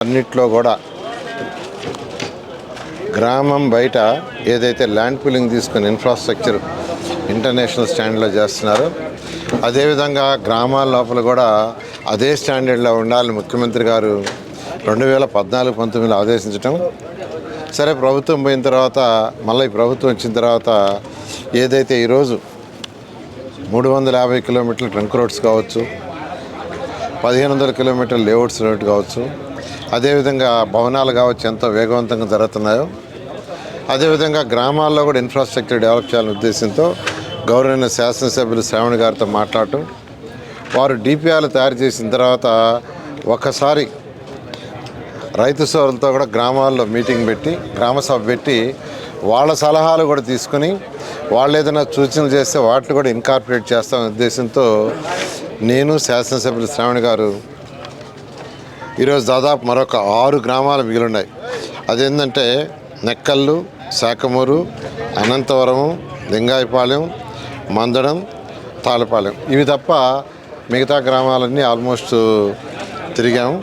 అన్నిట్లో కూడా గ్రామం బయట ఏదైతే ల్యాండ్ పూలింగ్ తీసుకుని ఇన్ఫ్రాస్ట్రక్చర్ ఇంటర్నేషనల్ స్టాండర్డ్లో చేస్తున్నారో అదేవిధంగా గ్రామాల లోపల కూడా అదే స్టాండర్డ్లో ఉండాలని ముఖ్యమంత్రి గారు రెండు వేల పద్నాలుగు పంతొమ్మిదిలో ఆదేశించటం. సరే ప్రభుత్వం పోయిన తర్వాత మళ్ళీ ఈ ప్రభుత్వం వచ్చిన తర్వాత ఏదైతే ఈరోజు మూడు వందల యాభై కిలోమీటర్ల ట్రంక్ రోడ్స్ కావచ్చు పదిహేను వందల కిలోమీటర్ల లేఅవుట్స్ రోడ్ కావచ్చు అదేవిధంగా భవనాలు కావచ్చు ఎంతో వేగవంతంగా జరుగుతున్నాయో అదేవిధంగా గ్రామాల్లో కూడా ఇన్ఫ్రాస్ట్రక్చర్ డెవలప్ చేయాలనే ఉద్దేశంతో గౌరవనీయ శాసనసభ్యులు శ్రావణ్ గారితో మాట్లాడటం వారు డిపిఆర్లు తయారు చేసిన తర్వాత ఒకసారి రైతు సోదరులతో కూడా గ్రామాల్లో మీటింగ్ పెట్టి గ్రామ సభ పెట్టి వాళ్ళ సలహాలు కూడా తీసుకుని వాళ్ళు ఏదైనా సూచనలు చేస్తే వాటిని కూడా ఇన్కార్పొరేట్ చేస్తామనే ఉద్దేశంతో నేను శాసనసభ్యులు శ్రావణ్ గారు ఈరోజు దాదాపు మరొక ఆరు గ్రామాలు మిగిలిన్నాయి. అదేంటంటే నెక్కల్లు శాఖమూరు అనంతవరము లింగాయపాలెం మందడం తాళపాలెం ఇవి తప్ప మిగతా గ్రామాలన్నీ ఆల్మోస్ట్ తిరిగాము.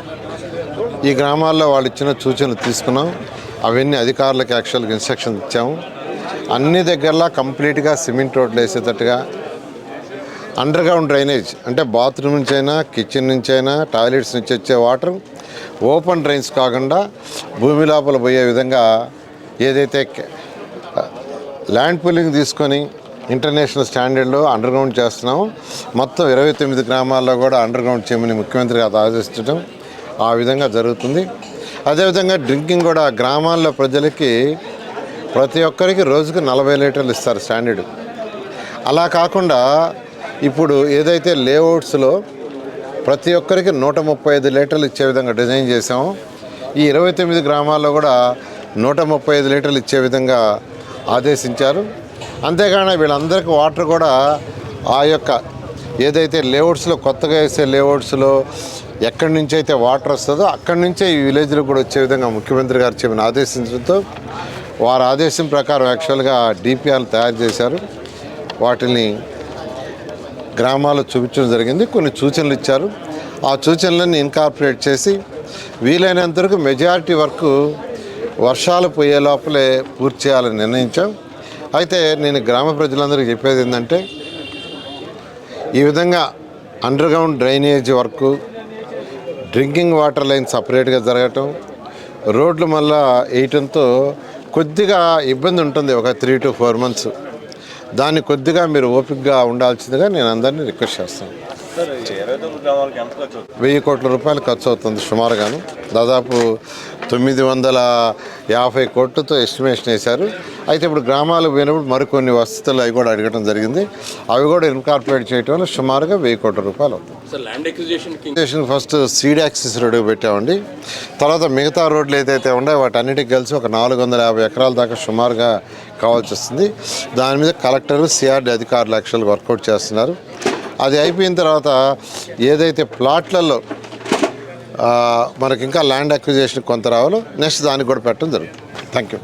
ఈ గ్రామాల్లో వాళ్ళు ఇచ్చిన సూచనలు తీసుకున్నాం. అవన్నీ అధికారులకు యాక్చువల్గా ఇన్స్ట్రక్షన్ ఇచ్చాము. అన్ని దగ్గరలా కంప్లీట్గా సిమెంట్ రోడ్లు వేసేటట్టుగా అండర్ గ్రౌండ్ డ్రైనేజ్ అంటే బాత్రూమ్ నుంచి అయినా కిచెన్ నుంచి అయినా టాయిలెట్స్ నుంచి వచ్చే వాటర్ ఓపెన్ డ్రైన్స్ కాకుండా భూమి లోపల పోయే విధంగా ఏదైతే ల్యాండ్ పూలింగ్ తీసుకొని ఇంటర్నేషనల్ స్టాండర్డ్లో అండర్ గ్రౌండ్ చేస్తున్నాము మొత్తం ఇరవై తొమ్మిది గ్రామాల్లో కూడా అండర్ గ్రౌండ్ చేయమని ముఖ్యమంత్రి గారు ఆదేశించడం ఆ విధంగా జరుగుతుంది. అదేవిధంగా డ్రింకింగ్ కూడా గ్రామాల్లో ప్రజలకి ప్రతి ఒక్కరికి రోజుకి నలభై లీటర్లు ఇస్తారు స్టాండర్డ్ అలా కాకుండా ఇప్పుడు ఏదైతే లేఅవుట్స్లో ప్రతి ఒక్కరికి నూట ముప్పై ఐదు లీటర్లు ఇచ్చే విధంగా డిజైన్ చేసాము ఈ ఇరవై తొమ్మిది గ్రామాల్లో కూడా నూట ముప్పై ఐదు లీటర్లు ఇచ్చే విధంగా ఆదేశించారు. అంతేకాని వీళ్ళందరికీ వాటర్ కూడా ఆ యొక్క ఏదైతే లేఅవుట్స్లో కొత్తగా వేసే లేఅవుట్స్లో ఎక్కడి నుంచి అయితే వాటర్ వస్తుందో అక్కడి నుంచే ఈ విలేజ్లో కూడా వచ్చే విధంగా ముఖ్యమంత్రి గారు చెప్పిన ఆదేశించడంతో వారి ఆదేశం ప్రకారం యాక్చువల్గా డిపిఆర్లు తయారు చేశారు. వాటిని గ్రామాల్లో చూపించడం జరిగింది. కొన్ని సూచనలు ఇచ్చారు. ఆ సూచనలన్నీ ఇన్కార్పొరేట్ చేసి వీలైనంత వరకు మెజారిటీ వరకు వర్షాలు పోయే లోపలే పూర్తి చేయాలని నిర్ణయించాం. అయితే నేను గ్రామ ప్రజలందరికీ చెప్పేది ఏంటంటే ఈ విధంగా underground drainage work drinking water line సపరేట్గా జరగటం రోడ్లు మళ్ళా వేయటంతో కొద్దిగా ఇబ్బంది ఉంటుంది. ఒక త్రీ టు ఫోర్ మంత్స్ దాన్ని కొద్దిగా మీరు ఓపికగా ఉండాల్సిందిగా నేను అందరినీ రిక్వెస్ట్ చేస్తాను. వెయ్యి కోట్ల రూపాయలు ఖర్చు అవుతుంది సుమారుగాను. దాదాపు తొమ్మిది వందల యాభై కోట్లతో ఎస్టిమేషన్ వేశారు. అయితే ఇప్పుడు గ్రామాలకు పోయినప్పుడు మరికొన్ని వసతులు అవి కూడా అడగడం జరిగింది. అవి కూడా ఇన్కార్పొరేట్ చేయటం వల్ల సుమారుగా వెయ్యి కోట్ల రూపాయలు అవుతుంది. ఫస్ట్ సీడ్ యాక్సిస్ రోడ్డు పెట్టామండి. తర్వాత మిగతా రోడ్లు ఏదైతే ఉన్నాయో వాటి అన్నిటికి కలిసి ఒక నాలుగు వందల యాభై ఎకరాల దాకా సుమారుగా కావాల్సి వస్తుంది. దాని మీద కలెక్టర్ సిఆర్డి అధికారులు యాక్చువల్గా వర్కౌట్ చేస్తున్నారు. అది అయిపోయిన తర్వాత ఏదైతే ప్లాట్లలో మనకి ఇంకా ల్యాండ్ అక్విజేషన్ కొంత రావాలో నెక్స్ట్ దానికి కూడా పెట్టడం జరుగుతుంది. Thank you